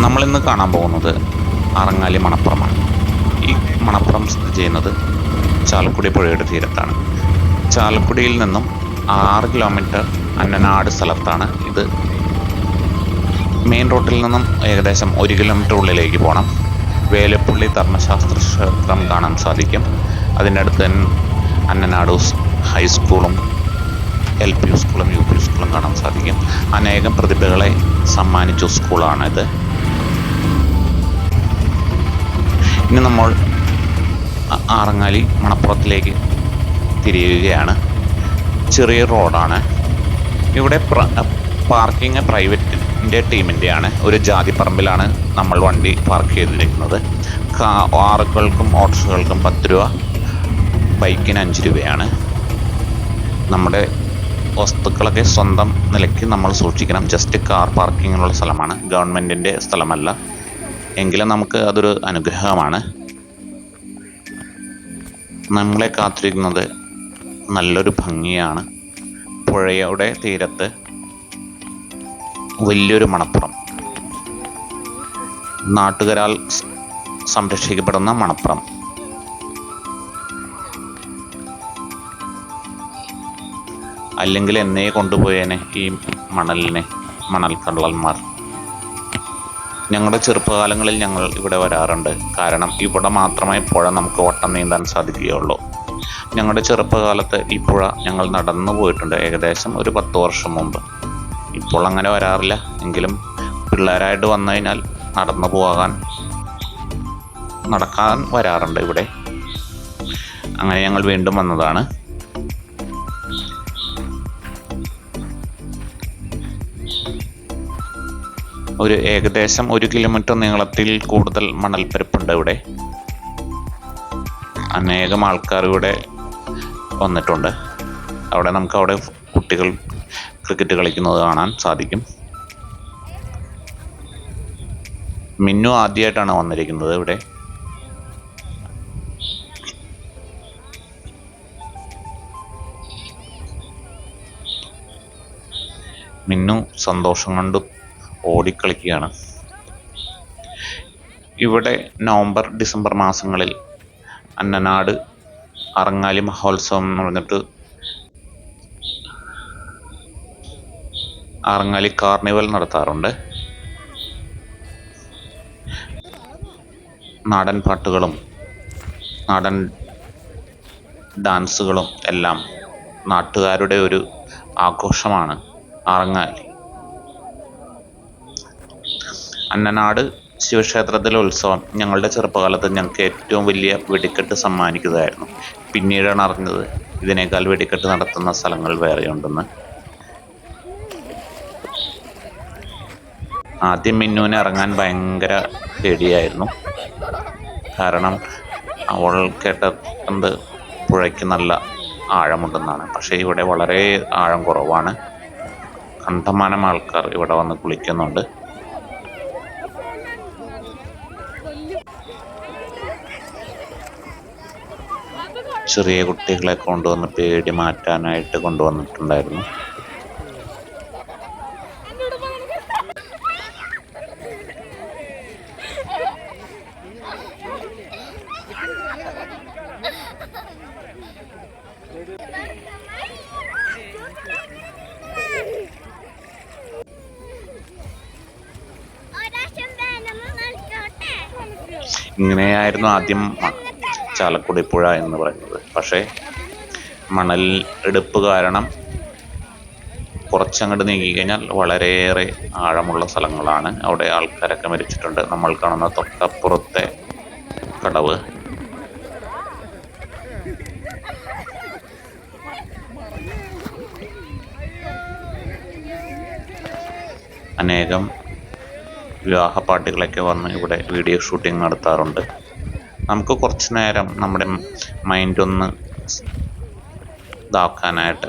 നമ്മളിന്ന് കാണാൻ പോകുന്നത് അറങ്ങാലി മണപ്പുറമാണ്. ഈ മണപ്പുറം സ്ഥിതി ചെയ്യുന്നത് ചാലക്കുടി പുഴയുടെ തീരത്താണ്. ചാലക്കുടിയിൽ നിന്നും ആറ് കിലോമീറ്റർ അന്നനാട് സ്ഥലത്താണ് ഇത്. മെയിൻ റോഡിൽ നിന്നും ഏകദേശം ഒരു കിലോമീറ്റർ ഉള്ളിലേക്ക് പോകണം. വേലപ്പുള്ളി ധർമ്മശാസ്ത്ര ക്ഷേത്രം കാണാൻ സാധിക്കും. അതിന്റെ അടുത്ത് തന്നെ അന്നനാട് ഹൈസ്കൂളും എൽ പി സ്കൂളും യു പി സ്കൂളും കാണാൻ സാധിക്കും. അനേകം പ്രതിഭകളെ സമ്മാനിച്ച സ്കൂളാണിത്. ഇനി നമ്മൾ ആറങ്ങാലി മണപ്പുറത്തിലേക്ക് തിരിയുകയാണ്. ചെറിയ റോഡാണ്. ഇവിടെ പാർക്കിംഗ് പ്രൈവറ്റിന്റെ ടീമിന്റെയാണ് ഒരു ജാതിപ്പറമ്പിലാണ് നമ്മൾ വണ്ടി പാർക്ക് ചെയ്തിരിക്കുന്നത്. കാറുകൾക്കും ഓട്ടോകൾക്കും പത്ത് രൂപ ബൈക്കിന് അഞ്ച് രൂപയാണ്. നമ്മുടെ വസ്തുക്കളൊക്കെ സ്വന്തം നിലയ്ക്ക് നമ്മൾ സൂക്ഷിക്കണം. ജസ്റ്റ് കാർ പാർക്കിങ്ങിനുള്ള സ്ഥലമാണ്. ഗവൺമെന്റിന്റെ സ്ഥലമല്ല. എങ്കിലും നമുക്ക് അതൊരു അനുഗ്രഹമാണ്. നമ്മളെ കാത്തിരിക്കുന്നത് നല്ലൊരു ഭംഗിയാണ്. പുഴയുടെ തീരത്ത് വലിയൊരു മണപ്പുറം. നാട്ടുകാരാൽ സംരക്ഷിക്കപ്പെടുന്ന മണപ്പുറം. അല്ലെങ്കിൽ എന്നെ കൊണ്ടുപോയേനെ ഈ മണലിനെ മണൽ കള്ളന്മാർ ഞങ്ങളുടെ ചെറുപ്പകാലങ്ങളിൽ ഞങ്ങൾ ഇവിടെ വരാറുണ്ട്. കാരണം ഇവിടെ മാത്രമേ പുഴ നമുക്ക് ഓട്ടം നീന്താൻ സാധിക്കുകയുള്ളൂ. ഞങ്ങളുടെ ചെറുപ്പകാലത്ത് ഈ പുഴ ഞങ്ങൾ നടന്നു പോയിട്ടുണ്ട് ഏകദേശം ഒരു പത്ത് വർഷം മുമ്പ്. ഇപ്പോൾ അങ്ങനെ വരാറില്ല. എങ്കിലും പിള്ളേരായിട്ട് വന്നു കഴിഞ്ഞാൽ നടന്നു പോകാൻ നടക്കാൻ വരാറുണ്ട് ഇവിടെ. അങ്ങനെ ഞങ്ങൾ വീണ്ടും വന്നതാണ്. ഒരു ഏകദേശം ഒരു കിലോമീറ്റർ നീളത്തിൽ കൂടുതൽ മണൽപ്പരപ്പുണ്ട് ഇവിടെ. അനേകം ആൾക്കാർ ഇവിടെ വന്നിട്ടുണ്ട്. അവിടെ നമുക്ക് അവിടെ കുട്ടികൾ ക്രിക്കറ്റ് കളിക്കുന്നത് കാണാൻ സാധിക്കും. മിന്നു ആദ്യമായിട്ടാണ് വന്നിരിക്കുന്നത് ഇവിടെ. മിന്നു സന്തോഷം കൊണ്ട് ഓടിക്കളിക്കുകയാണ്. ഇവിടെ നവംബർ ഡിസംബർ മാസങ്ങളിൽ അന്നനാട് അറങ്ങാലി മഹോത്സവം എന്ന് പറഞ്ഞിട്ട് അറങ്ങാലി കാർണിവൽ നടത്താറുണ്ട്. നാടൻ പാട്ടുകളും നാടൻ ഡാൻസുകളും എല്ലാം നാട്ടുകാരുടെ ഒരു ആഘോഷമാണ് അറങ്ങാലി. അന്നനാട് ശിവക്ഷേത്രത്തിലെ ഉത്സവം ഞങ്ങളുടെ ചെറുപ്പകാലത്ത് ഞങ്ങൾക്ക് ഏറ്റവും വലിയ വെടിക്കെട്ട് സമ്മാനിക്കുന്നതായിരുന്നു. പിന്നീടാണ് അറിഞ്ഞത് ഇതിനേക്കാൾ വെടിക്കെട്ട് നടത്തുന്ന സ്ഥലങ്ങൾ വേറെയുണ്ടെന്ന്. ആദ്യം മിന്നുവിന് ഇറങ്ങാൻ ഭയങ്കര പേടിയായിരുന്നു. കാരണം അവൾ കേട്ടത് പുഴയ്ക്ക് നല്ല ആഴമുണ്ടെന്നാണ്. പക്ഷേ ഇവിടെ വളരെ ആഴം കുറവാണ്. കണ്ടമാനം ആൾക്കാർ ഇവിടെ വന്ന് കുളിക്കുന്നുണ്ട്. ചെറിയ കുട്ടികളെ കൊണ്ടുവന്ന് പേടി മാറ്റാനായിട്ട് കൊണ്ടുവന്നിട്ടുണ്ടായിരുന്നു. ഇങ്ങനെയായിരുന്നു ആദ്യം ചാലക്കുടി പുഴ എന്ന് പറയുന്നത്. പക്ഷേ മണൽ എടുപ്പ് കാരണം കുറച്ചങ്ങോട്ട് നീങ്ങി കഴിഞ്ഞാൽ വളരെയേറെ ആഴമുള്ള സ്ഥലങ്ങളാണ്. അവിടെ ആൾക്കാരൊക്കെ മരിച്ചിട്ടുണ്ട്. നമ്മൾ കാണുന്ന തൊട്ടപ്പുറത്തെ കടവ്. അനേകം വിവാഹ വന്ന് ഇവിടെ വീഡിയോ ഷൂട്ടിംഗ് നടത്താറുണ്ട്. നമുക്ക് കുറച്ച് നേരം നമ്മുടെ മൈൻഡ് ഒന്ന് ഇതാക്കാനായിട്ട്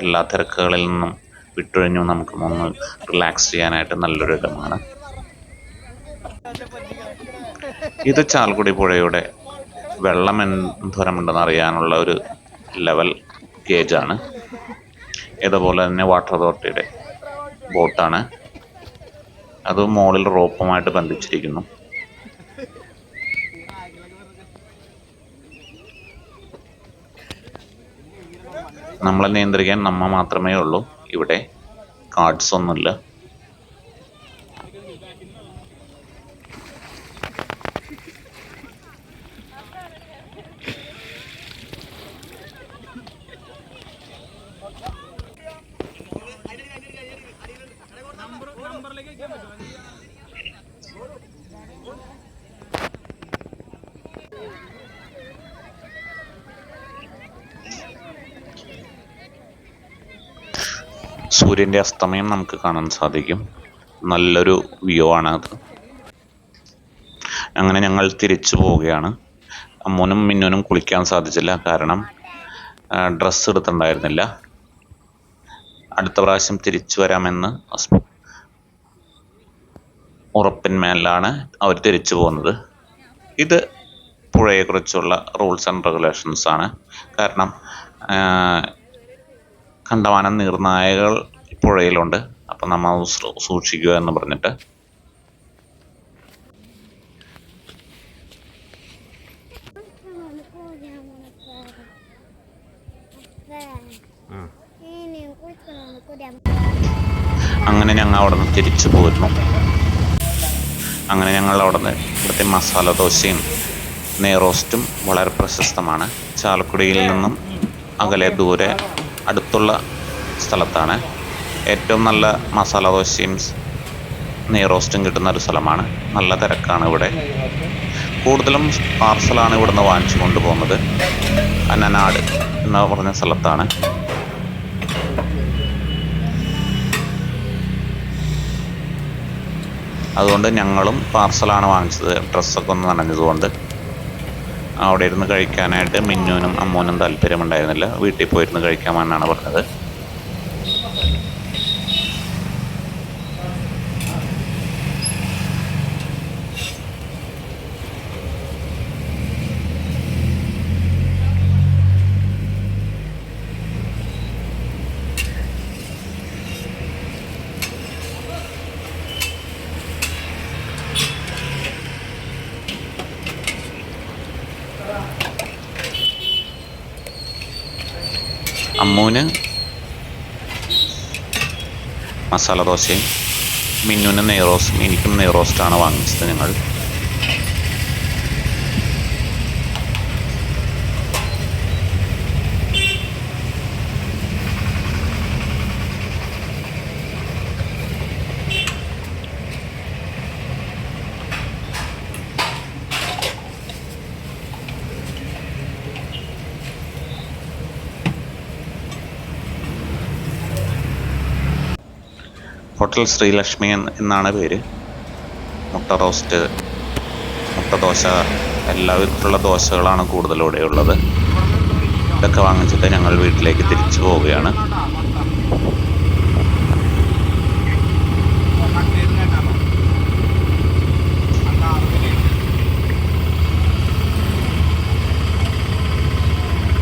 എല്ലാ തിരക്കുകളിൽ നിന്നും വിട്ടൊഴിഞ്ഞു നമുക്ക് ഒന്ന് റിലാക്സ് ചെയ്യാനായിട്ട് നല്ലൊരു ഇടമാണ്. ഇത് ചാൽക്കുടി പുഴയുടെ വെള്ളം എന്തോരമുണ്ടെന്ന് അറിയാനുള്ള ഒരു ലെവൽ ഗേജാണ് ഇതുപോലെ തന്നെ വാട്ടർ അതോറിറ്റിയുടെ ബോട്ടാണ് അത് മുകളിൽ റോപ്പുമായിട്ട് ബന്ധിച്ചിരിക്കുന്നു. നമ്മളെ നിയന്ത്രിക്കാൻ നമ്മ മാത്രമേ ഉള്ളൂ. ഇവിടെ കാർഡ്സ് ഒന്നുമില്ല. സൂര്യന്റെ അസ്തമയം നമുക്ക് കാണാൻ സാധിക്കും. നല്ലൊരു വ്യൂ ആണ് അത്. അങ്ങനെ ഞങ്ങൾ തിരിച്ചു പോവുകയാണ്. അമ്മൂനും മിന്നുനും കുളിക്കാൻ സാധിച്ചില്ല. കാരണം ഡ്രസ്സ് എടുത്തിട്ടുണ്ടായിരുന്നില്ല. അടുത്ത പ്രാവശ്യം തിരിച്ചു വരാമെന്ന് ഉറപ്പിന്മേലാണ് അവർ തിരിച്ചു പോകുന്നത്. ഇത് പുഴയെക്കുറിച്ചുള്ള റൂൾസ് ആൻഡ് റെഗുലേഷൻസ് ആണ്. കാരണം കണ്ടമാനം നീർനായകൾ പുഴയിലുണ്ട്. അപ്പം നമ്മൾ സൂക്ഷിക്കുക എന്ന് പറഞ്ഞിട്ട്. അങ്ങനെ ഞങ്ങൾ അവിടെ നിന്ന് തിരിച്ചു പോരുന്നു. അങ്ങനെ ഞങ്ങൾ അവിടെ നിന്ന് ഇവിടുത്തെ മസാല ദോശയും നെയ്റോസ്റ്റും വളരെ പ്രശസ്തമാണ്. ചാലക്കുടിയിൽ നിന്നും അകലെ ദൂരെ അടുത്തുള്ള സ്ഥലത്താണ്. ഏറ്റവും നല്ല മസാല ദോശയും നെയ് റോസ്റ്റും കിട്ടുന്ന ഒരു സ്ഥലമാണ്. നല്ല തിരക്കാണ് ഇവിടെ. കൂടുതലും പാർസലാണ് ഇവിടുന്ന് വാങ്ങിച്ചു കൊണ്ടുപോകുന്നത്. അനനാട് എന്ന് പറഞ്ഞ സ്ഥലത്താണ്. അതുകൊണ്ട് ഞങ്ങളും പാർസലാണ് വാങ്ങിച്ചത്. ഡ്രസ്സൊക്കെ ഒന്ന് നനഞ്ഞതുകൊണ്ട്. അവിടെ ഇരുന്ന് കഴിക്കാനായിട്ട് മിന്നുവിനും അമ്മൂനും താല്പര്യമുണ്ടായിരുന്നില്ല. വീട്ടിൽ പോയിരുന്ന് കഴിക്കാമെന്നാണ് പറഞ്ഞത് അമ്മൂന് മസാല ദോശയും മിന്നുവിന് നെയ്റോസ്റ്റും എനിക്കും നെയ്റോസ്റ്റാണ് വാങ്ങിച്ചത് ഞങ്ങൾ. ഹോട്ടൽ ശ്രീലക്ഷ്മി എന്ന് എന്നാണ് പേര്. മുട്ട റോസ്റ്റ് മുട്ട ദോശ എല്ലാ വിധത്തിലുള്ള ദോശകളാണ് കൂടുതൽ ഇവിടെ ഉള്ളത്. ഇതൊക്കെ വാങ്ങിച്ചിട്ട് ഞങ്ങൾ വീട്ടിലേക്ക് തിരിച്ചു പോവുകയാണ്.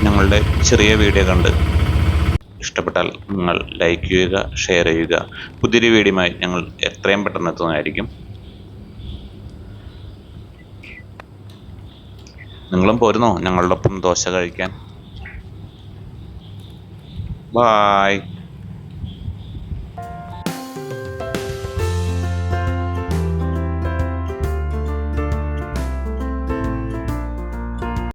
ഞങ്ങളുടെ ചെറിയ വീഡിയോ കണ്ട് ഇഷ്ടപ്പെട്ടാൽ നിങ്ങൾ ലൈക്ക് ചെയ്യുക ഷെയർ ചെയ്യുക. പുതിയൊരു വീഡിയോയുമായി ഞങ്ങൾ എത്രയും പെട്ടെന്ന് എത്തുന്നതായിരിക്കും. നിങ്ങളും പോരുന്നോ? ഞങ്ങളുടെ ഒപ്പം ദോശ കഴിക്കാൻ. ബായ്